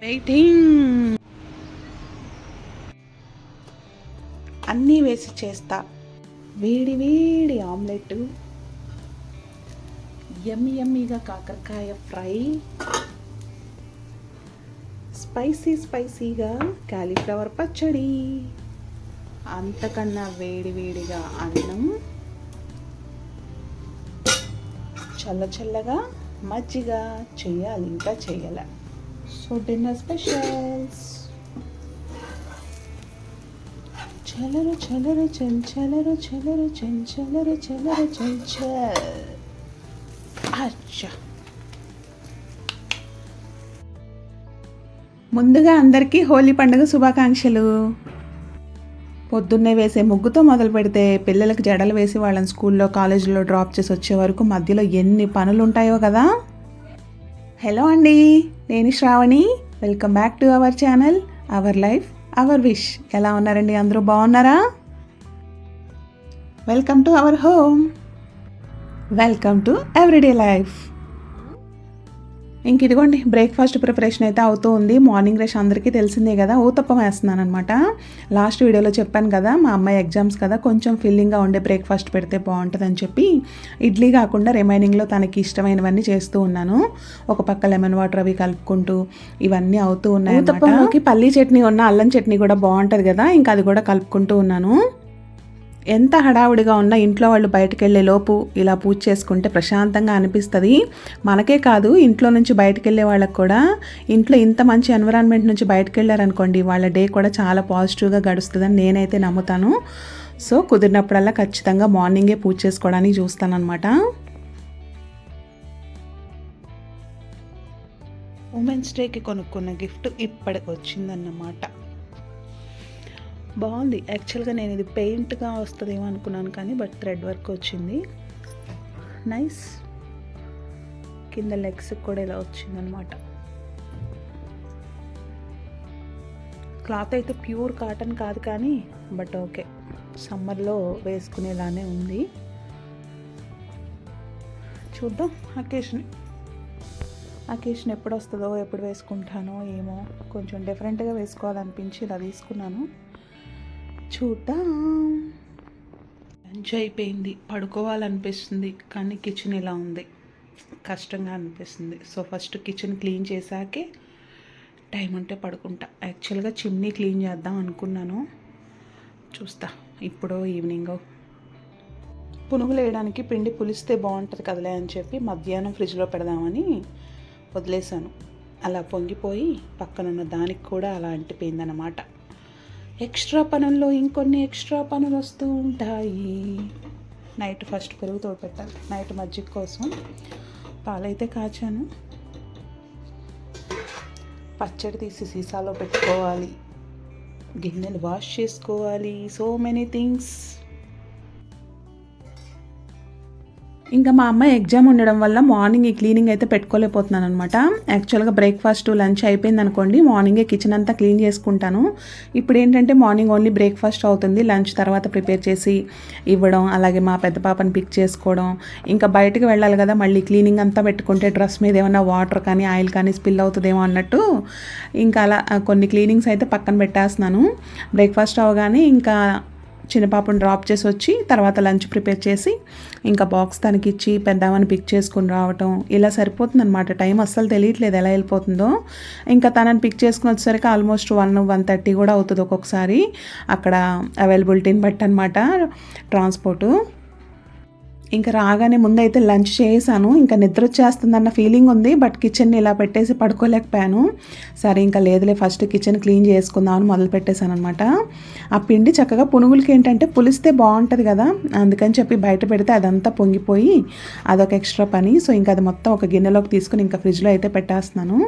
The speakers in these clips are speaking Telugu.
వెయిటింగ్ అన్నీ వేసి చేస్తా. వేడి వేడి ఆమ్లెట్. యమ్మి యమ్మీగా కాకరకాయ ఫ్రై. స్పైసీ స్పైసీగా క్యాలీఫ్లవర్ పచ్చడి. అంతకన్నా వేడి వేడిగా అన్నం. చల్ల చల్లగా మజ్జిగ చేయాలి ఇంకా చెయ్యాల సో డిన్నర్ స్పెషల్స్ చలరు చలరు చంచలరు చలరు చంచలరు చలరు చంచల్ అచ్చా ముందుగా అందరికీ హోలీ పండుగ శుభాకాంక్షలు. పొద్దున్నే వేసే ముగ్గుతో మొదలు పెడితే పిల్లలకు జడలు వేసి వాళ్ళని స్కూల్లో కాలేజీలో డ్రాప్ చేసి వచ్చే వరకు మధ్యలో ఎన్ని పనులు ఉంటాయో కదా. హలో అండి. నేను Sravani. Welcome back to our channel our life our wish ఎలా ఉన్నారండి? అందరూ బాగున్నారా? Welcome to our home welcome to everyday life ఇంక ఇదిగోండి బ్రేక్ఫాస్ట్ ప్రిపరేషన్ అయితే అవుతూ ఉంది. మార్నింగ్ రష్ అందరికీ తెలిసిందే కదా ఊతప్పం వేస్తున్నాను అనమాట లాస్ట్ వీడియోలో చెప్పాను కదా మా అమ్మాయి ఎగ్జామ్స్ కదా కొంచెం ఫిల్లింగ్గా ఉండే బ్రేక్ఫాస్ట్ పెడితే బాగుంటుందని చెప్పి ఇడ్లీ కాకుండా రిమైనింగ్లో తనకి ఇష్టమైనవన్నీ చేస్తూ ఉన్నాను. ఒక పక్క లెమన్ వాటర్ అవి కలుపుకుంటూ ఇవన్నీ అవుతూ ఉన్నాయి ఊతప్పంలోకి పల్లీ చట్నీ ఉన్న అల్లం చట్నీ కూడా బాగుంటుంది కదా ఇంకా అది కూడా కలుపుకుంటూ ఉన్నాను. ఎంత హడావుడిగా ఉన్నా ఇంట్లో వాళ్ళు బయటకు వెళ్ళే లోపు ఇలా పూజ చేసుకుంటే ప్రశాంతంగా అనిపిస్తుంది. మనకే కాదు ఇంట్లో నుంచి బయటకు వెళ్ళే వాళ్ళకి కూడా. ఇంట్లో ఇంత మంచి ఎన్విరాన్మెంట్ నుంచి బయటకు వెళ్ళారనుకోండి వాళ్ళ డే కూడా చాలా పాజిటివ్గా గడుస్తుందని నేనైతే నమ్ముతాను. సో కుదిరినప్పుడల్లా ఖచ్చితంగా మార్నింగే పూజ చేసుకోవడానికి చూస్తానన్నమాట. ఉమెన్స్ డేకి కొనుక్కున్న గిఫ్ట్ ఇప్పటికి వచ్చిందన్నమాట. బాగుంది. యాక్చువల్గా నేను ఇది పెయింట్గా వస్తుందేమో అనుకున్నాను కానీ బట్ థ్రెడ్ వర్క్ వచ్చింది. నైస్ కింద లెగ్స్ కూడా ఇలా వచ్చిందనమాట క్లాత్ అయితే ప్యూర్ కాటన్ కాదు కానీ బట్ ఓకే సమ్మర్లో వేసుకునేలానే ఉంది. చూద్దాం అకేషన్. అకేషన్ ఎప్పుడు వస్తుందో ఎప్పుడు వేసుకుంటానో ఏమో కొంచెం డిఫరెంట్గా వేసుకోవాలనిపించి ఇలా తీసుకున్నాను. చూద్దాం. లంచ్ అయిపోయింది. పడుకోవాలనిపిస్తుంది. కానీ కిచెన్ ఇలా ఉంది. కష్టంగా అనిపిస్తుంది. సో ఫస్ట్ కిచెన్ క్లీన్ చేశాకే టైం ఉంటే పడుకుంటా. యాక్చువల్గా చిమ్నీ క్లీన్ చేద్దాం అనుకున్నాను. చూస్తా. ఇప్పుడో ఈవినింగ్. పునుగులు వేయడానికి పిండి పులిస్తే బాగుంటుంది కదలే అని చెప్పి మధ్యాహ్నం ఫ్రిడ్జ్లో పెడదామని వదిలేశాను. అలా పొంగిపోయి పక్కనున్న దానికి కూడా అలా అంటిపోయిందన్నమాట. ఎక్స్ట్రా పనుల్లో ఇంకొన్ని ఎక్స్ట్రా పనులు వస్తూ ఉంటాయి. నైట్ ఫస్ట్ పెరుగు తోడు పెట్టాలి. నైట్ మజ్జిగ కోసం పాలైతే కాచాను. పచ్చడి తీసి సీసాలో పెట్టుకోవాలి. గిన్నెలు వాష్ చేసుకోవాలి. So many things. ఇంకా మా అమ్మాయి ఎగ్జామ్ ఉండడం వల్ల మార్నింగ్ ఈ క్లీనింగ్ అయితే పెట్టుకోలేకపోతున్నాను అనమాట యాక్చువల్గా బ్రేక్ఫాస్ట్ లంచ్ అయిపోయింది అనుకోండి మార్నింగే కిచెన్ అంతా క్లీన్ చేసుకుంటాను. ఇప్పుడు ఏంటంటే మార్నింగ్ ఓన్లీ బ్రేక్ఫాస్ట్ అవుతుంది లంచ్ తర్వాత ప్రిపేర్ చేసి ఇవ్వడం అలాగే మా పెద్ద పాపని పిక్ చేసుకోవడం. ఇంకా బయటకు వెళ్ళాలి కదా మళ్ళీ క్లీనింగ్ అంతా పెట్టుకుంటే డ్రెస్ మీద ఏమైనా వాటర్ కానీ ఆయిల్ కానీ స్పిల్ అవుతుందేమో అన్నట్టు ఇంకా అలా కొన్ని క్లీనింగ్స్ అయితే పక్కన పెట్టేస్తున్నాను. బ్రేక్ఫాస్ట్ అవగానే ఇంకా చిన్న పాపను డ్రాప్ చేసి వచ్చి తర్వాత లంచ్ ప్రిపేర్ చేసి ఇంకా బాక్స్ తనకి ఇచ్చి పెద్దామని పిక్ చేసుకుని రావటం ఇలా సరిపోతుంది అనమాట టైం అస్సలు తెలియట్లేదు ఎలా వెళ్ళిపోతుందో. ఇంకా తనని పిక్ చేసుకుని వచ్చేసరికి ఆల్మోస్ట్ వన్ వన్ థర్టీ కూడా అవుతుంది ఒక్కొక్కసారి. అక్కడ అవైలబిలిటీని బట్టి అనమాట ట్రాన్స్పోర్టు. ఇంకా రాగానే ముందైతే లంచ్ చేశాను. ఇంకా నిద్ర వచ్చేస్తుందన్న ఫీలింగ్ ఉంది. బట్ కిచెన్ని ఇలా పెట్టేసి పడుకోలేకపోయాను. సరే ఇంకా లేదులే ఫస్ట్ కిచెన్ క్లీన్ చేసుకుందామని మొదలు పెట్టేశాను అనమాట ఆ పిండి చక్కగా పునుగులకి ఏంటంటే పులిస్తే బాగుంటుంది కదా. అందుకని చెప్పి బయట పెడితే అదంతా పొంగిపోయి అదొక ఎక్స్ట్రా పని. సో ఇంకా అది మొత్తం ఒక గిన్నెలోకి తీసుకుని ఇంకా ఫ్రిడ్జ్లో అయితే పెట్టేస్తున్నాను.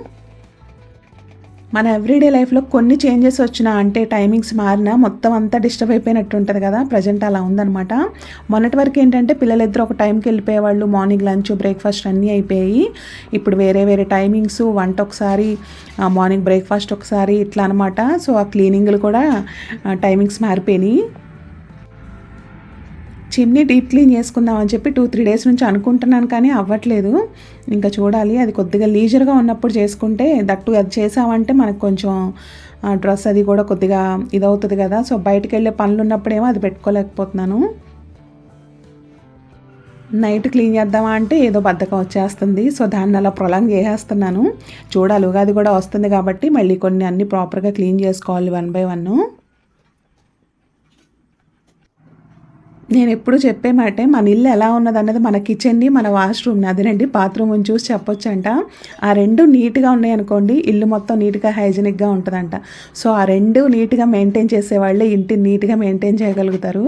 మన ఎవ్రీడే లైఫ్లో కొన్ని చేంజెస్ వచ్చినా అంటే టైమింగ్స్ మారినా మొత్తం అంతా డిస్టర్బ్ అయిపోయినట్టు ఉంటుంది కదా ప్రజెంట్ అలా ఉందనమాట మొన్నటి వరకు ఏంటంటే పిల్లలిద్దరు ఒక టైంకి వెళ్ళిపోయేవాళ్ళు మార్నింగ్ లంచ్ బ్రేక్ఫాస్ట్ అన్నీ అయిపోయాయి. ఇప్పుడు వేరే వేరే టైమింగ్స్ వంట ఒకసారి మార్నింగ్ బ్రేక్ఫాస్ట్ ఒకసారి ఇట్లా అనమాట సో ఆ క్లీనింగ్లు కూడా టైమింగ్స్ మారిపోయినాయి. చిమ్నీ డీప్ క్లీన్ చేసుకుందాం అని చెప్పి టూ త్రీ డేస్ నుంచి అనుకుంటున్నాను కానీ అవ్వట్లేదు. ఇంకా చూడాలి అది కొద్దిగా లీజర్గా ఉన్నప్పుడు చేసుకుంటే దట్టు అది చేసామంటే మనకు కొంచెం డ్రెస్ అది కూడా కొద్దిగా ఇదవుతుంది కదా. సో బయటకు వెళ్ళే పనులు ఉన్నప్పుడేమో అది పెట్టుకోలేకపోతున్నాను. నైట్ క్లీన్ చేద్దామా అంటే ఏదో బద్ధకం వచ్చేస్తుంది. సో దాన్ని అలా ప్రొలాంగ్ చేసేస్తున్నాను. చూడాలి ఉగాది కూడా వస్తుంది కాబట్టి మళ్ళీ కొన్ని అన్ని ప్రాపర్గా క్లీన్ చేసుకోవాలి వన్ బై వన్ నేను ఎప్పుడు చెప్పే మాటే మన ఇల్లు ఎలా ఉన్నది అన్నది మన కిచెన్ని మన వాష్రూమ్ని అదేనండి బాత్రూమ్ని చూసి చెప్పొచ్చంట. ఆ రెండు నీట్గా ఉన్నాయనుకోండి ఇల్లు మొత్తం నీట్గా హైజీనిక్గా ఉంటుందంట. సో ఆ రెండు నీట్గా మెయింటైన్ చేసేవాళ్ళే ఇంటిని నీట్గా మెయింటైన్ చేయగలుగుతారు.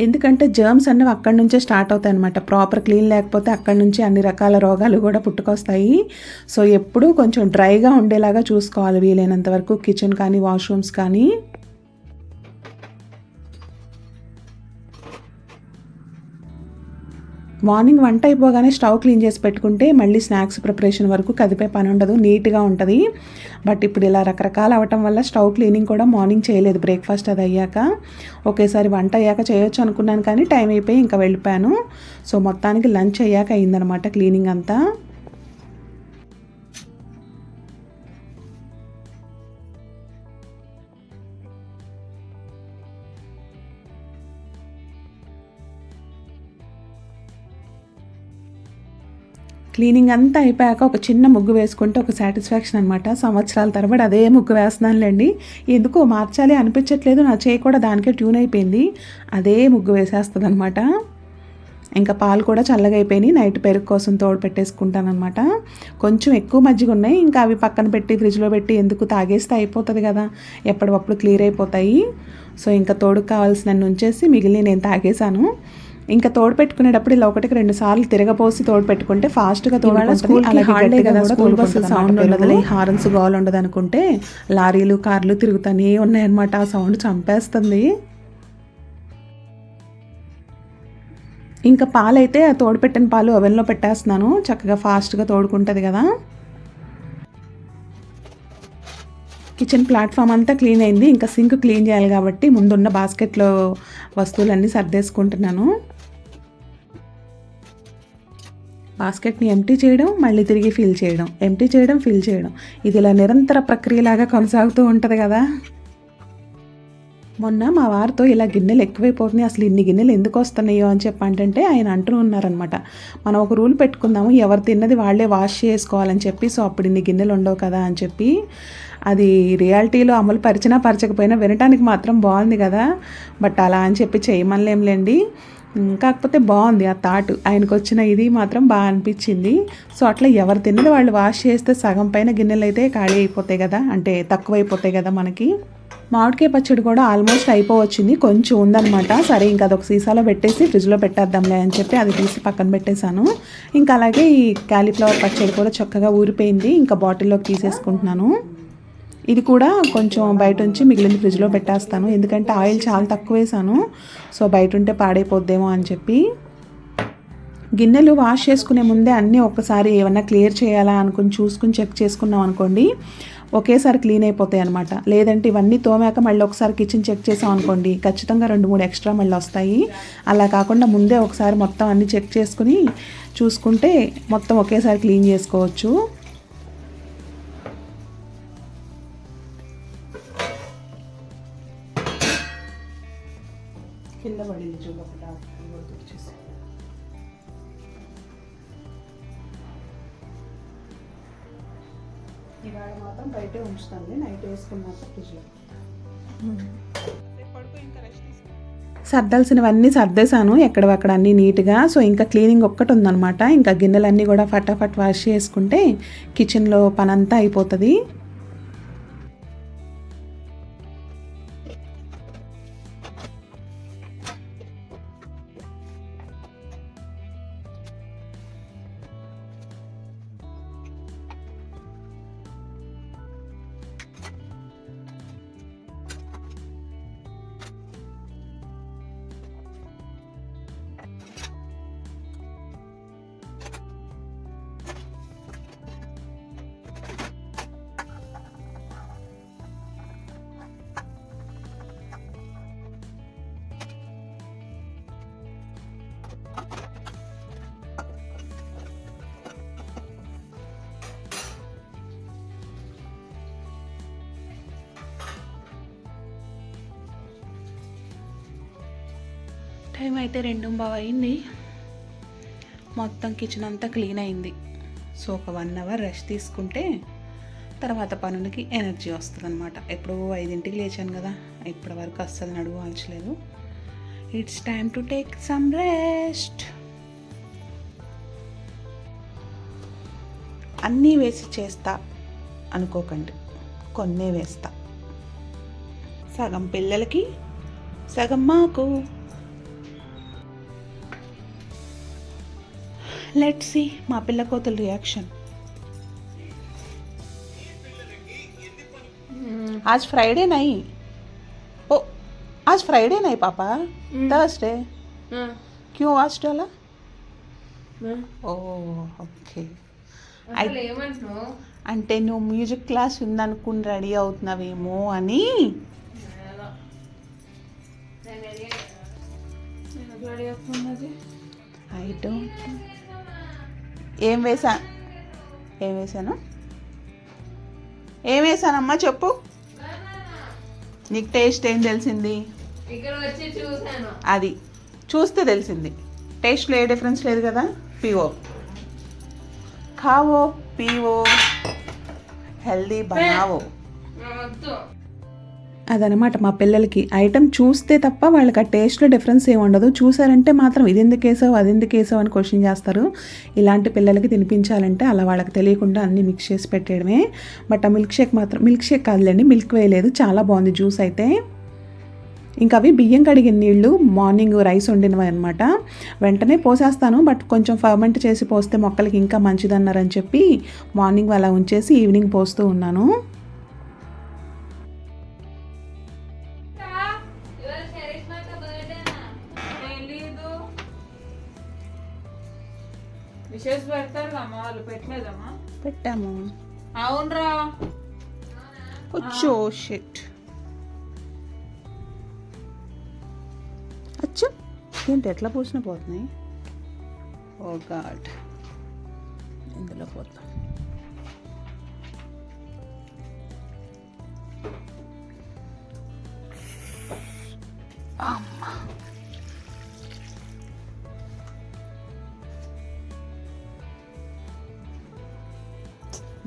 ఎందుకంటే జర్మ్స్ అన్నీ అక్కడి నుంచే స్టార్ట్ అవుతాయి అనమాట ప్రాపర్ క్లీన్ లేకపోతే అక్కడి నుంచి అన్ని రకాల రోగాలు కూడా పుట్టుకొస్తాయి. సో ఎప్పుడూ కొంచెం డ్రైగా ఉండేలాగా చూసుకోవాలి వీలైనంత వరకు కిచెన్ కానీ వాష్రూమ్స్ కానీ. మార్నింగ్ వంట అయిపోగానే స్టవ్ క్లీన్ చేసి పెట్టుకుంటే మళ్ళీ స్నాక్స్ ప్రిపరేషన్ వరకు కదిపే పని ఉండదు నీట్గా ఉంటుంది. బట్ ఇప్పుడు ఇలా రకరకాలు అవటం వల్ల స్టవ్ క్లీనింగ్ కూడా మార్నింగ్ చేయలేదు బ్రేక్ఫాస్ట్ అది అయ్యాక. ఒకేసారి వంట అయ్యాక చేయొచ్చు అనుకున్నాను కానీ టైం అయిపోయి ఇంకా వెళ్ళిపోయాను. సో మొత్తానికి లంచ్ అయ్యాక అయిందనమాట క్లీనింగ్ అంతా. క్లీనింగ్ అంతా అయిపోయాక ఒక చిన్న ముగ్గు వేసుకుంటే ఒక సాటిస్ఫాక్షన్ అనమాట సంవత్సరాల తరబడి అదే ముగ్గు వేస్తున్నానులేండి. ఎందుకో మార్చాలి అనిపించట్లేదు నా చేయి కూడా దానికే ట్యూన్ అయిపోయింది. అదే ముగ్గు వేసేస్తుంది అనమాట ఇంకా పాలు కూడా చల్లగా అయిపోయినాయి నైట్ పెరుగు కోసం తోడు పెట్టేసుకుంటాను అనమాట కొంచెం ఎక్కువ మజ్జిగ ఉన్నాయి ఇంకా అవి పక్కన పెట్టి ఫ్రిడ్జ్లో పెట్టి ఎందుకు తాగేస్తే అయిపోతుంది కదా. ఎప్పటికప్పుడు క్లియర్ అయిపోతాయి. సో ఇంకా తోడుకు కావాల్సిన ఉంచేసి మిగిలిన నేను తాగేశాను. ఇంకా తోడు పెట్టుకునేటప్పుడు ఇలా ఒకటికి రెండు సార్లు తిరగపోసి తోడు పెట్టుకుంటే ఫాస్ట్గా స్కూల్ బస్సు సౌండ్ ఉండదు. హారన్స్ గోల్ ఉండదు అనుకుంటే లారీలు కార్లు తిరుగుతానే ఉన్నాయన్నమాట. ఆ సౌండ్ చంపేస్తుంది. ఇంకా పాలైతే తోడు పెట్టిన పాలు ఓవెన్లో పెట్టేస్తున్నాను. చక్కగా ఫాస్ట్గా తోడుకుంటుంది కదా. కిచెన్ ప్లాట్ఫామ్ అంతా క్లీన్ అయింది. ఇంకా సింక్ క్లీన్ చేయాలి కాబట్టి ముందున్న బాస్కెట్లో వస్తువులన్నీ సర్దేసుకుంటున్నాను. బాస్కెట్ని ఎంటీ చేయడం మళ్ళీ తిరిగి ఫిల్ చేయడం. ఎంటీ చేయడం ఫిల్ చేయడం. ఇది ఇలా నిరంతర ప్రక్రియలాగా కొనసాగుతూ ఉంటుంది కదా? మొన్న మా వారితో ఇలా గిన్నెలు ఎక్కువైపోతున్నాయి అసలు ఇన్ని గిన్నెలు ఎందుకు వస్తున్నాయో అని చెప్పంటే ఆయన అంటూ ఉన్నారనమాట మనం ఒక రూల్ పెట్టుకుందాము ఎవరు తిన్నది వాళ్ళే వాష్ చేసుకోవాలని చెప్పి సో అప్పుడు ఇన్ని గిన్నెలు ఉండవు కదా అని చెప్పి అది రియాలిటీలో అమలు పరిచినా పరచకపోయినా వినటానికి మాత్రం బాగుంది కదా? బట్ అలా అని చెప్పి చేయమనిలేంలేండి కాకపోతే బాగుంది ఆ థాట్. ఆయనకు వచ్చిన ఇది మాత్రం బాగా అనిపించింది. సో అట్లా ఎవరు తిన్నది వాళ్ళు వాష్ చేస్తే సగం పైన గిన్నెలు అయితే ఖాళీ అయిపోతాయి కదా. అంటే తక్కువైపోతాయి కదా మనకి. మామిడికాయ పచ్చడి కూడా ఆల్మోస్ట్ అయిపోవచ్చింది. కొంచెం ఉందనమాట సరే ఇంకా అదొక సీసాలో పెట్టేసి ఫ్రిడ్జ్లో పెట్టేద్దాంలే అని చెప్పి అది తీసి పక్కన పెట్టేశాను. ఇంకా అలాగే ఈ క్యాలీఫ్లవర్ పచ్చడి కూడా చక్కగా ఊరిపోయింది. ఇంకా బాటిల్లోకి తీసేసుకుంటున్నాను. ఇది కూడా కొంచెం బయట ఉంచి మిగిలిన ఫ్రిడ్జ్లో పెట్టేస్తాను. ఎందుకంటే ఆయిల్ చాలా తక్కువ వేసాను. సో బయట ఉంటే పాడైపోద్దేమో అని చెప్పి. గిన్నెలు వాష్ చేసుకునే ముందే అన్నీ ఒక్కసారి ఏమన్నా క్లియర్ చేయాలా అనుకుని చూసుకుని చెక్ చేసుకున్నాం అనుకోండి ఒకేసారి క్లీన్ అయిపోతాయి అనమాట లేదంటే ఇవన్నీ తోమాక మళ్ళీ ఒకసారి కిచెన్ చెక్ చేసాం అనుకోండి ఖచ్చితంగా రెండు మూడు ఎక్స్ట్రా మళ్ళీ వస్తాయి. అలా కాకుండా ముందే ఒకసారి మొత్తం అన్నీ చెక్ చేసుకుని చూసుకుంటే మొత్తం ఒకేసారి క్లీన్ చేసుకోవచ్చు. ఫ్రిడ్జ్లో సర్దాల్సినవన్నీ సర్దేశాను ఎక్కడవక్కడ అన్నీ నీట్గా. సో ఇంకా క్లీనింగ్ ఒక్కటి ఉందనమాట ఇంకా గిన్నెలన్నీ కూడా ఫటాఫట్ వాష్ చేసుకుంటే కిచెన్లో పనంతా అయిపోతుంది. టైం అయితే రెండు బాగా అయింది మొత్తం కిచెన్ అంతా క్లీన్ అయింది. సో ఒక వన్ అవర్ రెస్ట్ తీసుకుంటే తర్వాత పనులకి ఎనర్జీ వస్తుంది అనమాట ఎప్పుడో ఐదింటికి లేచాను కదా ఇప్పటి వరకు అస్సలు నడువు ఆల్చలేదు. It's time to take some rest అన్నీ వేసి చేస్తా అనుకోకండి కొన్నే వేస్తా. సగం పిల్లలకి సగం మాకు. లెట్ సి మా పిల్ల కోతల రియాక్షన్ आज फ्राइडे नहीं ओ आज फ्राइडे नहीं पापा थर्सडे क्यों आज डाला ఓ ఓకే అసలు ఏమంటున్నావు అంటే నువ్వు మ్యూజిక్ క్లాస్ ఉందనుకుని రెడీ అవుతున్నావేమో అని రెడీ అవుతున్నది ఐ డోంట్ ఏం వేసా? ఏం వేసాను? ఏం వేసానమ్మా చెప్పు. నీకు టేస్ట్ ఏం తెలిసింది? అది. చూస్తే తెలిసింది. టేస్ట్లో ఏ డిఫరెన్స్ లేదు కదా? పివో ఖావో పీవో హెల్దీ బనావో. అదనమాట. మా పిల్లలకి ఐటమ్ చూస్తే తప్ప వాళ్ళకి ఆ టేస్ట్లో డిఫరెన్స్ ఏమి ఉండదు. చూసారంటే మాత్రం ఇది ఎందుకు వేసావు? అది ఎందుకు వేసావు? అని క్వశ్చన్ చేస్తారు. ఇలాంటి పిల్లలకి తినిపించాలంటే అలా వాళ్ళకి తెలియకుండా అన్నీ మిక్స్ చేసి పెట్టేయడమే. బట్ ఆ మిల్క్ షేక్ మాత్రం మిల్క్ షేక్ కాదులేండి మిల్క్ వేయలేదు చాలా బాగుంది జ్యూస్ అయితే. ఇంకా అవి బియ్యం కడిగిన నీళ్ళు మార్నింగ్ రైస్ వండినవి అనమాట వెంటనే పోసేస్తాను బట్ కొంచెం ఫర్మెంట్ చేసి పోస్తే మొక్కలకి ఇంకా మంచిదన్నారని చెప్పి మార్నింగ్ అలా ఉంచేసి ఈవినింగ్ పోస్తూ ఉన్నాను. విషెస్ పెడతారు అమ్మ వాళ్ళు? పెట్టలేదమ్మా? పెట్టాము. అవునరా. అచ్చో షిట్ అచ్చో ఏంటి ఎట్లా పోసిన పోతున్నాయి? Oh god. ఇందులో పోతాం.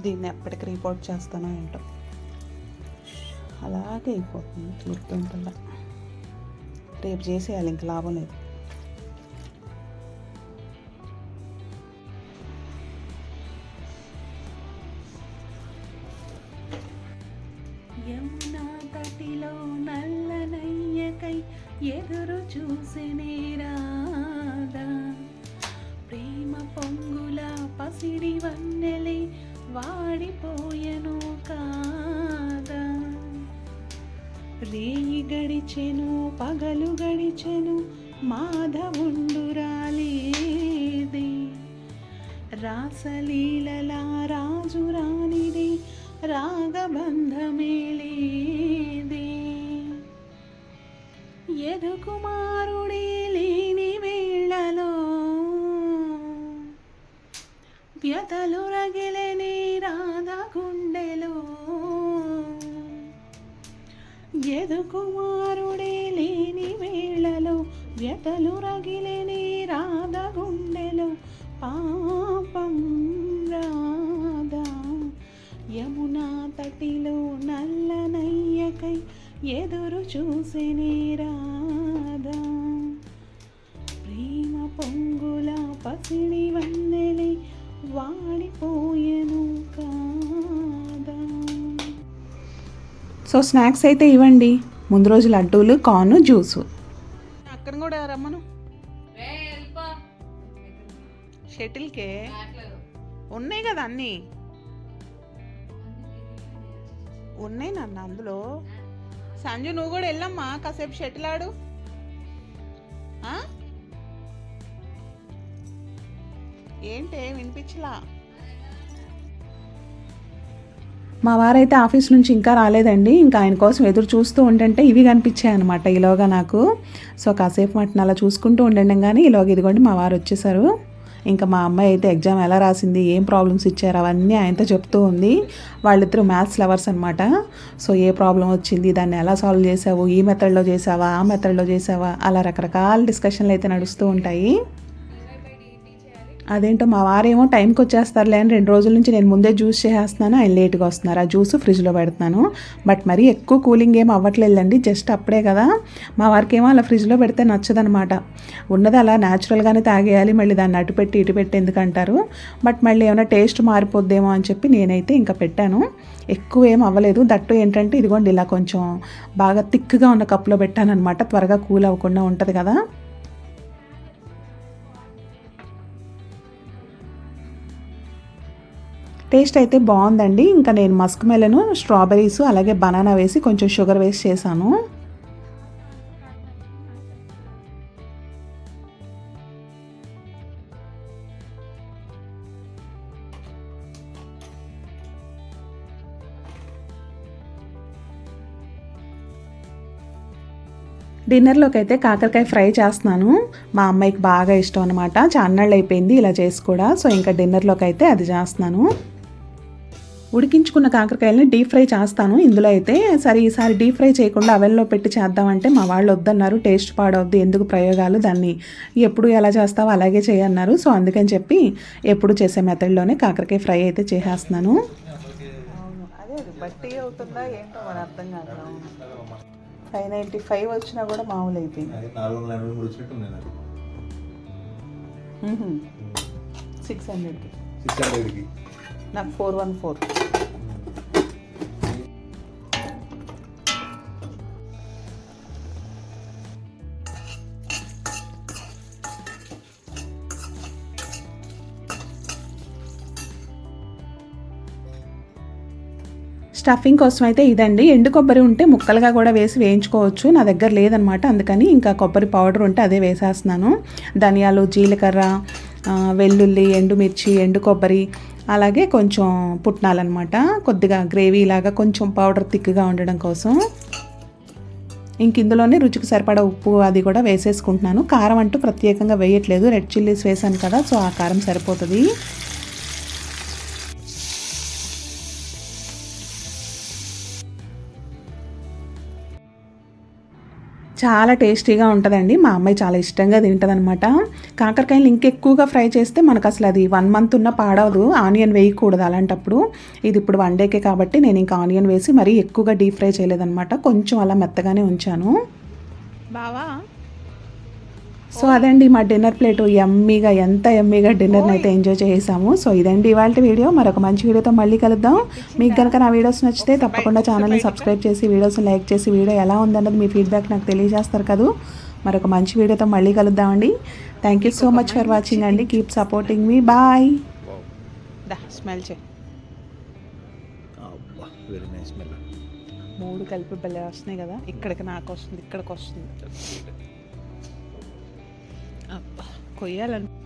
దీన్ని ఎప్పటికి రిపోర్ట్ చేస్తానో ఏంటో. అలాగే అయిపోతుంది గుర్తుంటుందా రేపు చేసేయాలి ఇంక లాభం లేదు. రేయి గడిచెను పగలు గడిచెను మాధవుండురాలేది రాసలీలల రాజు రానిది రాగబంధమేలేది. ఎదుకుమారుడే లేని వేళలో వ్యతలు రగిలే ఎదు కుమారుడే లేని వేళలో వ్యతలు రగిలనే రాధ గుండెలో పాపం రాధా యమునా తటిలో నల్లనయ్యకై ఎదురు చూసే రాధా సో స్నాక్స్ అయితే ఇవ్వండి. ముందు రోజు లడ్డూలు కార్న్ జ్యూసు. అక్కడ కూడా రమ్మను. షటిల్కే? ఉన్నాయి కదా అన్నీ. ఉన్నాయి నాన్న అందులో. సంజు నువ్వు కూడా వెళ్ళమ్మా కాసేపు షటిల్ ఆడు. ఆ? ఏంటే వినిపించలా? మా వారైతే ఆఫీస్ నుంచి ఇంకా రాలేదండి. ఇంకా ఆయన కోసం ఎదురు చూస్తూ ఉండంటే ఇవి కనిపించాయి అనమాట ఈలోగా నాకు. సో కాసేపు మటును అలా చూసుకుంటూ ఉండండి కానీ ఈలోగా ఇదిగోండి మా వారు వచ్చేసారు. ఇంకా మా అమ్మాయి అయితే ఎగ్జామ్ ఎలా రాసింది ఏం ప్రాబ్లమ్స్ ఇచ్చారు అవన్నీ ఆయనతో చెప్తూ ఉంది. వాళ్ళిద్దరూ మ్యాథ్స్ లవర్స్ అనమాట సో ఏ ప్రాబ్లం వచ్చింది దాన్ని ఎలా సాల్వ్ చేసావు ఈ మెథడ్లో చేసావా ఆ మెథడ్లో చేసావా అలా రకరకాల డిస్కషన్లు అయితే నడుస్తూ ఉంటాయి. అదేంటో మా వారేమో టైంకి వచ్చేస్తారులే అని రెండు రోజుల నుంచి నేను ముందే జ్యూస్ చేసేస్తున్నాను ఆయన లేట్గా వస్తున్నారు. ఆ జ్యూస్ ఫ్రిడ్జ్లో పెడుతున్నాను. బట్ మరీ ఎక్కువ కూలింగ్ ఏం అవ్వట్లేదండి జస్ట్ అప్పుడే కదా. మా వారికి ఏమో అలా ఫ్రిడ్జ్లో పెడితే నచ్చదనమాట. ఉన్నది అలా న్యాచురల్గానే తాగేయాలి మళ్ళీ దాన్ని అటు పెట్టి ఇటు పెట్టి ఎందుకంటారు. బట్ మళ్ళీ ఏమైనా టేస్ట్ మారిపోద్దేమో అని చెప్పి నేనైతే ఇంకా పెట్టాను. ఎక్కువ ఏం అవ్వలేదు. దట్టు ఏంటంటే ఇదిగోండి ఇలా కొంచెం బాగా థిక్గా ఉన్న కప్లో పెట్టాను అనమాట త్వరగా కూల్ అవ్వకుండా ఉంటుంది కదా. టేస్ట్ అయితే బాగుందండి. ఇంకా నేను మస్క్ మెలను స్ట్రాబెర్రీస్ అలాగే బనానా వేసి కొంచెం షుగర్ వేసి చేశాను. డిన్నర్లోకి అయితే కాకరకాయ ఫ్రై చేస్తున్నాను. మా అమ్మాయికి బాగా ఇష్టం అనమాట చాన్నాళ్ళు అయిపోయింది ఇలా చేసి కూడా. సో ఇంకా డిన్నర్లోకి అయితే అది చేస్తున్నాను. ఉడికించుకున్న కాకరకాయలని డీప్ ఫ్రై చేస్తాను. ఇందులో అయితే సరే ఈసారి డీప్ ఫ్రై చేయకుండా అవెన్లో పెట్టి చేద్దామంటే మా వాళ్ళు వద్దన్నారు. టేస్ట్ పాడవద్దు ఎందుకు ప్రయోగాలు దాన్ని ఎప్పుడు ఎలా చేస్తావో అలాగే చేయన్నారు. సో అందుకని చెప్పి ఎప్పుడు చేసే మెథడ్లోనే కాకరకాయ ఫ్రై అయితే చేసేస్తున్నాను. అదే బట్టి అవుతుందా ఏంటో మరి అర్థం కాదు. ఫైవ్ నైంటీ ఫైవ్ వచ్చినా కూడా మామూలు అయిపోయింది. సిక్స్ హండ్రెడ్కి. సిక్స్ హండ్రెడ్కి. నాకు ఫోర్ వన్ ఫోర్. స్టఫింగ్ కోసం అయితే ఇదండి. ఎండు కొబ్బరి ఉంటే ముక్కలుగా కూడా వేసి వేయించుకోవచ్చు. నా దగ్గర లేదనమాట అందుకని ఇంకా కొబ్బరి పౌడర్ ఉంటే అదే వేసేస్తున్నాను. ధనియాలు జీలకర్ర వెల్లుల్లి ఎండుమిర్చి ఎండు కొబ్బరి అలాగే కొంచెం పుట్నాలన్నమాట. కొద్దిగా గ్రేవీ లాగా కొంచెం పౌడర్ థిక్గా ఉండడం కోసం. ఇంక ఇందులోనే రుచికి సరిపడా ఉప్పు అది కూడా వేసేసుకుంటున్నాను. కారం అంటూ ప్రత్యేకంగా వేయట్లేదు. రెడ్ చిల్లీస్ వేసాను కదా సో ఆ కారం సరిపోతుంది. చాలా టేస్టీగా ఉంటుందండి. మా అమ్మాయి చాలా ఇష్టంగా తింటుందన్నమాట. కాకరకాయలు ఇంకెక్కువగా ఫ్రై చేస్తే మనకు అసలు అది వన్ మంత్ ఉన్న పాడవదు. ఆనియన్ వేయకూడదు అలాంటప్పుడు. ఇది ఇప్పుడు వన్ డేకే కాబట్టి నేను ఇంకా ఆనియన్ వేసి మరీ ఎక్కువగా డీప్ ఫ్రై చేయలేదన్నమాట. కొంచెం అలా మెత్తగానే ఉంచాను. బావా? సో అదండి మా డిన్నర్ ప్లేట్. ఎమ్మీగా ఎంత ఎమ్మీగా డిన్నర్ని అయితే ఎంజాయ్ చేసాము సో ఇదండి ఇవాళ వీడియో. మరొక మంచి వీడియోతో మళ్ళీ కలుద్దాం. మీకు కనుక నా వీడియోస్ నచ్చితే తప్పకుండా ఛానల్ని సబ్స్క్రైబ్ చేసి వీడియోస్ని లైక్ చేసి వీడియో ఎలా ఉందన్నది మీ ఫీడ్బ్యాక్ నాకు తెలియజేస్తారు కదా. మరొక మంచి వీడియోతో మళ్ళీ కలుద్దామండి. Thank you so much for watching అండి కీప్ సపోర్టింగ్ మీ బాయ్ స్మెల్ చే మూడు కలిపి భలే వస్తున్నాయి కదా. ఇక్కడికి నాకు వస్తుంది ఇక్కడికి వస్తుంది కొయ్యాలను.